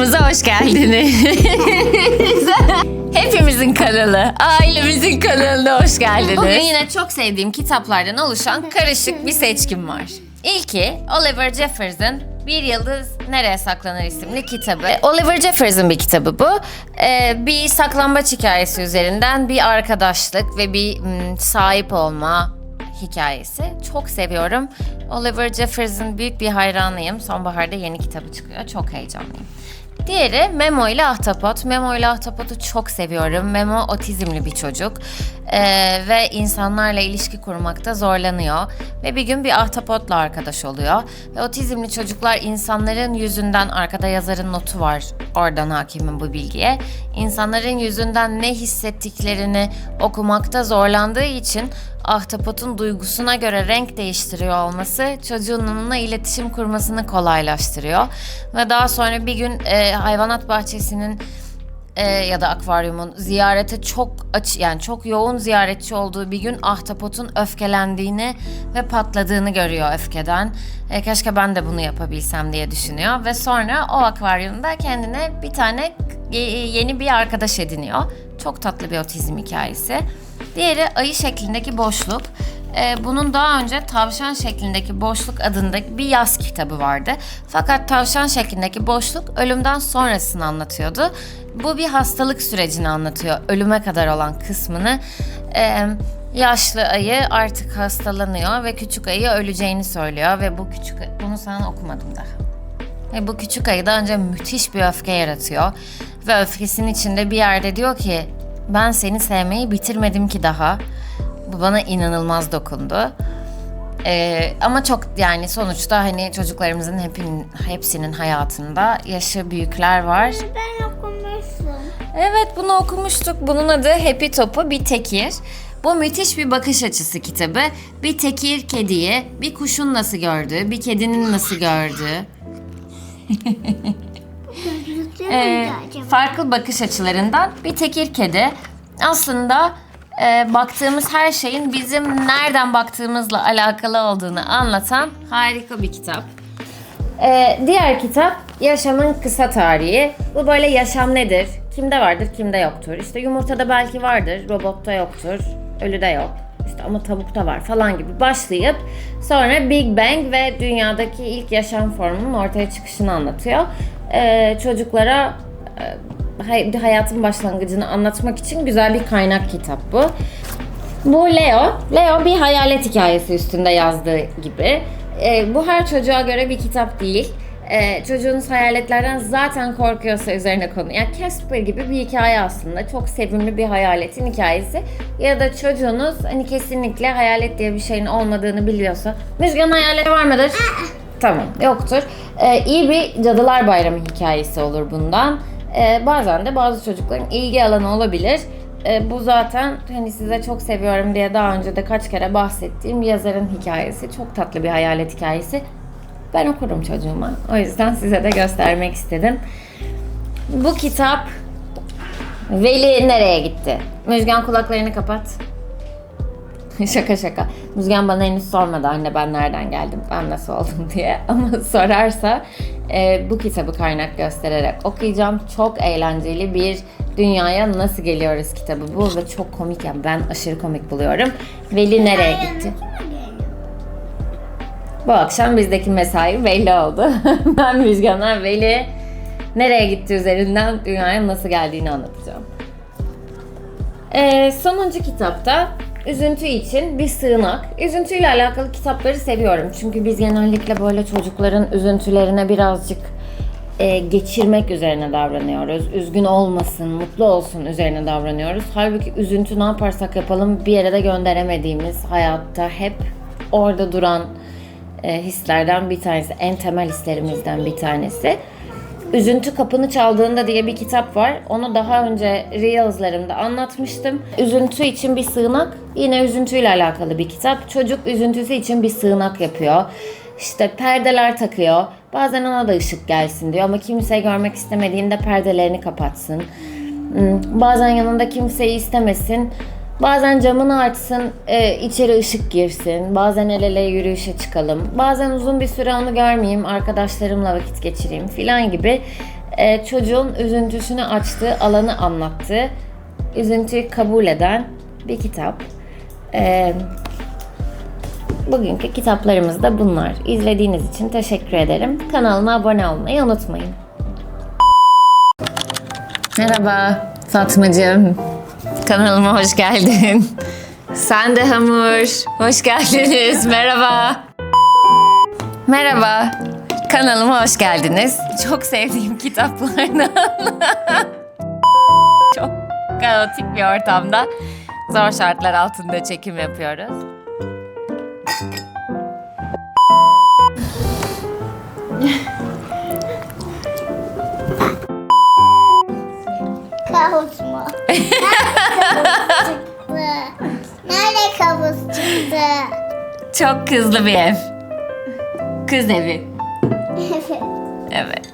kanalımıza hoş geldiniz. Hepimizin kanalı, ailemizin kanalına hoş geldiniz. Bugün yine çok sevdiğim kitaplardan oluşan karışık bir seçkim var. İlki Oliver Jeffers'ın Bir Yıldız Nereye Saklanır isimli kitabı. Oliver Jeffers'ın bir kitabı bu. Ee, bir saklambaç hikayesi üzerinden bir arkadaşlık ve bir mm, sahip olma hikayesi. Çok seviyorum. Oliver Jeffers'ın büyük bir hayranıyım. Sonbaharda yeni kitabı çıkıyor. Çok heyecanlıyım. Diğeri Memo ile Ahtapot. Memo ile Ahtapot'u çok seviyorum. Memo otizmli bir çocuk Ee, ve insanlarla ilişki kurmakta zorlanıyor. Ve bir gün bir ahtapotla arkadaş oluyor. Ve otizmli çocuklar insanların yüzünden, arkada yazarın notu var. Oradan hakimim bu bilgiye. İnsanların yüzünden ne hissettiklerini okumakta zorlandığı için ahtapotun duygusuna göre renk değiştiriyor olması çocuğun onunla iletişim kurmasını kolaylaştırıyor. Ve daha sonra bir gün e, hayvanat bahçesinin e, ya da akvaryumun ziyarete çok aç yani çok yoğun ziyaretçi olduğu bir gün ahtapotun öfkelendiğini ve patladığını görüyor öfkeden. E, keşke ben de bunu yapabilsem diye düşünüyor ve sonra o akvaryumda kendine bir tane yeni bir arkadaş ediniyor. Çok tatlı bir otizm hikayesi. Diğeri ayı şeklindeki boşluk. Ee, bunun daha önce tavşan şeklindeki boşluk adındaki bir yaz kitabı vardı. Fakat tavşan şeklindeki boşluk ölümden sonrasını anlatıyordu. Bu bir hastalık sürecini anlatıyor. Ölüme kadar olan kısmını. Ee, yaşlı ayı artık hastalanıyor ve küçük ayı öleceğini söylüyor ve bu küçük bunu sana okumadım daha. Ve bu küçük ayı da önce müthiş bir öfke yaratıyor. Ve öfkesinin içinde bir yerde diyor ki ben seni sevmeyi bitirmedim ki daha. Bu bana inanılmaz dokundu. Ee, ama çok yani sonuçta hani çocuklarımızın hepin, hepsinin hayatında yaşı büyükler var. Ben okumuştum. Evet bunu okumuştuk. Bunun adı Happy Top'u bir tekir. Bu müthiş bir bakış açısı kitabı. Bir tekir kediyi, bir kuşun nasıl gördüğü, bir kedinin nasıl gördüğü. Ee, farklı bakış açılarından bir tekir kedi aslında e, baktığımız her şeyin bizim nereden baktığımızla alakalı olduğunu anlatan harika bir kitap. Ee, diğer kitap Yaşamın Kısa Tarihi. Bu böyle yaşam nedir? Kimde vardır, kimde yoktur. İşte yumurtada belki vardır, robotta yoktur, ölüde yok. İşte ama tavukta var falan gibi başlayıp sonra Big Bang ve dünyadaki ilk yaşam formunun ortaya çıkışını anlatıyor. Ee, çocuklara e, hayatın başlangıcını anlatmak için güzel bir kaynak kitap bu. Bu Leo. Leo bir hayalet hikayesi üstünde yazdığı gibi. Ee, bu her çocuğa göre bir kitap değil. Ee, çocuğunuz hayaletlerden zaten korkuyorsa üzerine konu. Yani Casper gibi bir hikaye aslında. Çok sevimli bir hayaletin hikayesi. Ya da çocuğunuz hani kesinlikle hayalet diye bir şeyin olmadığını biliyorsa. Müjgan hayaleti var mıdır? Tamam yoktur. Ee, iyi bir Cadılar Bayramı hikayesi olur bundan. Ee, bazen de bazı çocukların ilgi alanı olabilir. Ee, bu zaten hani size çok seviyorum diye daha önce de kaç kere bahsettiğim yazarın hikayesi. Çok tatlı bir hayalet hikayesi. Ben okurum çocuğuma. O yüzden size de göstermek istedim. Bu kitap Veli nereye gitti? Müjgan kulaklarını kapat. şaka şaka. Müzgen bana henüz sormadı anne ben nereden geldim, ben nasıl oldum diye. Ama sorarsa e, bu kitabı kaynak göstererek okuyacağım. Çok eğlenceli bir dünyaya nasıl geliyoruz kitabı bu ve çok komik yani ben aşırı komik buluyorum. Veli nereye gitti? Bu akşam bizdeki mesai belli oldu. ben Müjgan'a Veli nereye gitti üzerinden dünyaya nasıl geldiğini anlatacağım. Ee, sonuncu kitapta üzüntü için bir sığınak. Üzüntüyle alakalı kitapları seviyorum. Çünkü biz genellikle böyle çocukların üzüntülerine birazcık e, geçirmek üzerine davranıyoruz. Üzgün olmasın, mutlu olsun üzerine davranıyoruz. Halbuki üzüntü ne yaparsak yapalım bir yere de gönderemediğimiz hayatta hep orada duran e, hislerden bir tanesi. En temel hislerimizden bir tanesi. Üzüntü Kapını Çaldığında diye bir kitap var. Onu daha önce Reels'larımda anlatmıştım. Üzüntü için bir sığınak. Yine üzüntüyle alakalı bir kitap. Çocuk üzüntüsü için bir sığınak yapıyor. İşte perdeler takıyor. Bazen ona da ışık gelsin diyor ama kimse görmek istemediğinde perdelerini kapatsın. Hmm, Bazen yanında kimseyi istemesin. Bazen camını açsın, e, içeri ışık girsin. Bazen el ele yürüyüşe çıkalım. Bazen uzun bir süre onu görmeyeyim, arkadaşlarımla vakit geçireyim filan gibi e, çocuğun üzüntüsünü açtığı alanı anlattığı, üzüntüyü kabul eden bir kitap. E, bugünkü kitaplarımız da bunlar. İzlediğiniz için teşekkür ederim. Kanalıma abone olmayı unutmayın. Merhaba Fatmacığım. Kanalıma hoş geldin. Sen de Hamur. Hoş geldiniz. Merhaba. Merhaba. Kanalıma hoş geldiniz. Çok sevdiğim kitaplardan. Çok kaotik bir ortamda zor şartlar altında çekim yapıyoruz. Kavus mu? Nerede kavus çıktı? Çok kızlı bir ev. Kız evi. Evet. Evet.